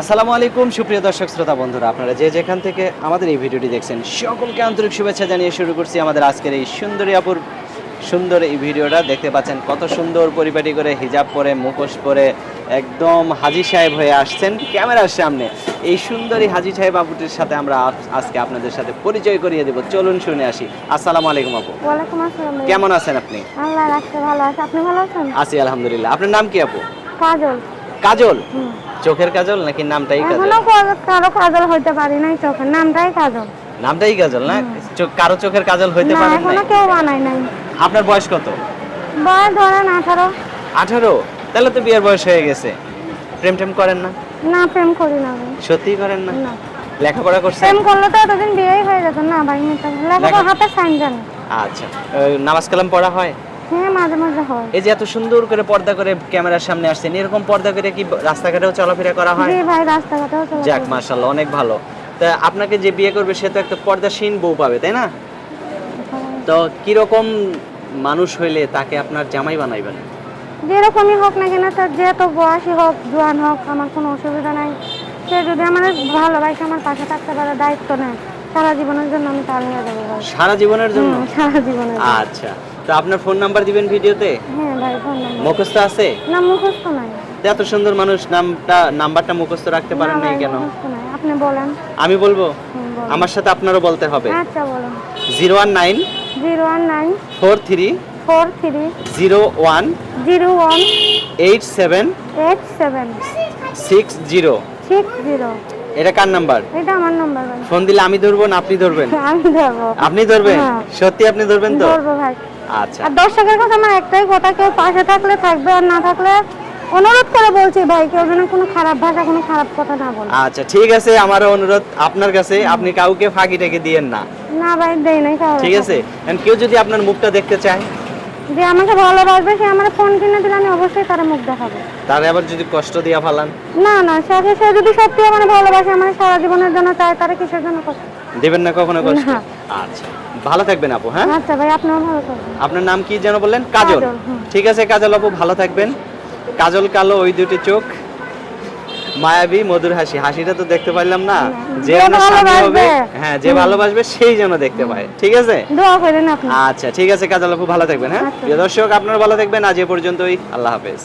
আসসালামু আলাইকুম সুপ্রিয় দর্শক শ্রোতা বন্ধুরা আপনারা যে যেখান থেকে আমাদের এই ভিডিওটি দেখছেন সকলকে আন্তরিক শুভেচ্ছা জানিয়ে শুরু করছি আমাদের আজকের এই সুন্দরী আপুর সুন্দর এই ভিডিওটা। দেখতে পাচ্ছেন কত সুন্দর পরিপাটি করে হিজাব পরে মুখোশ পরে একদম হাজি সাহেব হয়ে আসছেন ক্যামেরার সামনে। এই সুন্দরী হাজি সাহেব আপুটির সাথে আমরা আজকে আপনাদের সাথে পরিচয় করিয়ে দেব। চলুন শুনে আসি। আসসালামু আলাইকুম আপু। ওয়ালাইকুম আসসালাম। ভাইয়া। কেমন আছেন আপনি? আল্লাহ রাখতে ভালো আছে। আপনি ভালো আছেন? আছি আলহামদুলিল্লাহ। আপনার নাম কি আপু? কাজল। কাজল। চোখের কাজল নাকি নামটাই কাজল? এখনও কারও কাজল হইতে পারি নাই চোখের নামটাই কাজল। নামটাই কাজল না? কারও চোখের কাজল হইতে পারে না এখনও কেউ বানাই নাই। আপনার বয়স কত? বয়স ধরেন আঠারো। আঠারো? তাহলে তো বিয়ের বয়স হয়ে গেছে। প্রেম টেম করেন না? না প্রেম করি না সত্যি করেন না? না। লেখাপড়া করছেন? প্রেম করলে তো এতদিন বিয়েই হয়ে যেত না ভাই মেয়েটা লেখাপড়া লেখা- হাতে সাইন জানে। আচ্ছা। নামাজ কালাম পড়া হয়? হ্যাঁ মাঝে মাঝে হয়। এই যে এত সুন্দর করে পর্দা করে ক্যামেরার সামনে আসছেন এরকম পর্দা করে কি রাস্তাঘাটেও চলাফেরা করা হয়? জি ভাই রাস্তাঘাটেও চলে যাক মাশাল্লাহ অনেক ভালো। তা আপনাকে যে বিয়ে করবে সে তো একটা পর্দাসীন বউ পাবে তাই না? তো কীরকম মানুষ হইলে তাকে আপনার জামাই বানাইবেন? যেরকমই হোক না কেন তার যে তো বয়সী হোক জোয়ান হোক আমার কোনো অসুবিধা নাই। সে যদি আমার ভালোবাসে আমার পাশে থাকতে পারে দায়িত্ব নেয় সারা জীবনের জন্য আমি তার হয়ে যাব সারা জীবনের জন্য? সারা জীবনের আচ্ছা। তো আপনার ফোন নাম্বার দিবেন ভিডিওতে? হ্যাঁ ভাই ফোন নাম্বার মুখস্থ আছে? না মুখস্থ নাই। এত সুন্দর মানুষ নামটা নাম্বারটা মুখস্থ রাখতে পারেন না নাই কেন? আপনি বলেন। আমি বলব? আমার সাথে আপনারও বলতে হবে। আচ্ছা বলেন। Zero one nine zero one nine four three four three zero one zero one eight seven eight seven six zero. এটা কার নাম্বার? এটা আমার নাম্বার ফোন দিলে আমি ধরবো না আপনি ধরবেন? আমি দেবো আপনি ধরবেন? হ্যাঁ। সত্যি আপনি ধরবেন তো? ধরবো ভাই। আচ্ছা। আর দর্শকের কাছে আমার একটাই কথা কেউ পাশে থাকলে থাকবে আর না থাকলে অনুরোধ করে বলছি ভাই কেউ যেন কোনো খারাপ ভাষা কোনো খারাপ কথা না বলে। আচ্ছা ঠিক আছে আমারও অনুরোধ আপনার কাছে। আপনি কাউকে ফাঁকি টেকে দিয়েন না। না ভাই দেই নাই কারও ঠিক আছে? And কেউ যদি আপনার মুখটা দেখতে চায়? যে আমাকে ভালোবাসবে সে আমার ফোন কিনে দিলে আমি অবশ্যই তার মুখ দেখাবো। তারে আবার যদি কষ্ট দিয়া ফালান? না না সে সে যদি সত্যি আমার ভালোবাসে আমার সারা জীবনের জন্য চায় তারা কিসের জন্য কষ্ট? দেবেন না কখনো কষ্ট? আচ্ছা। ভালো থাকবেন আপু হ্যাঁ? আচ্ছা ভাই আপনিও ভালো থাকবেন। আপনার নাম কি যেন বললেন? কাজল। ঠিক আছে কাজল আপু ভালো থাকবেন। কাজল কালো ওই দুটি চোখ মায়াবী মধুর হাসি। হাসিটা তো দেখতে পারলাম না যে স্বামী হবে হ্যাঁ যে ভালোবাসবে সেই যেন দেখতে পায়। ঠিক আছে? দোয়া করেন আপনি। আচ্ছা ঠিক আছে কাজল আপু ভালো থাকবেন হ্যাঁ? আচ্ছা। প্রিয় দর্শক আপনারা ভালো থাকবেন। আজ এ পর্যন্তই। আল্লাহ হাফেজ।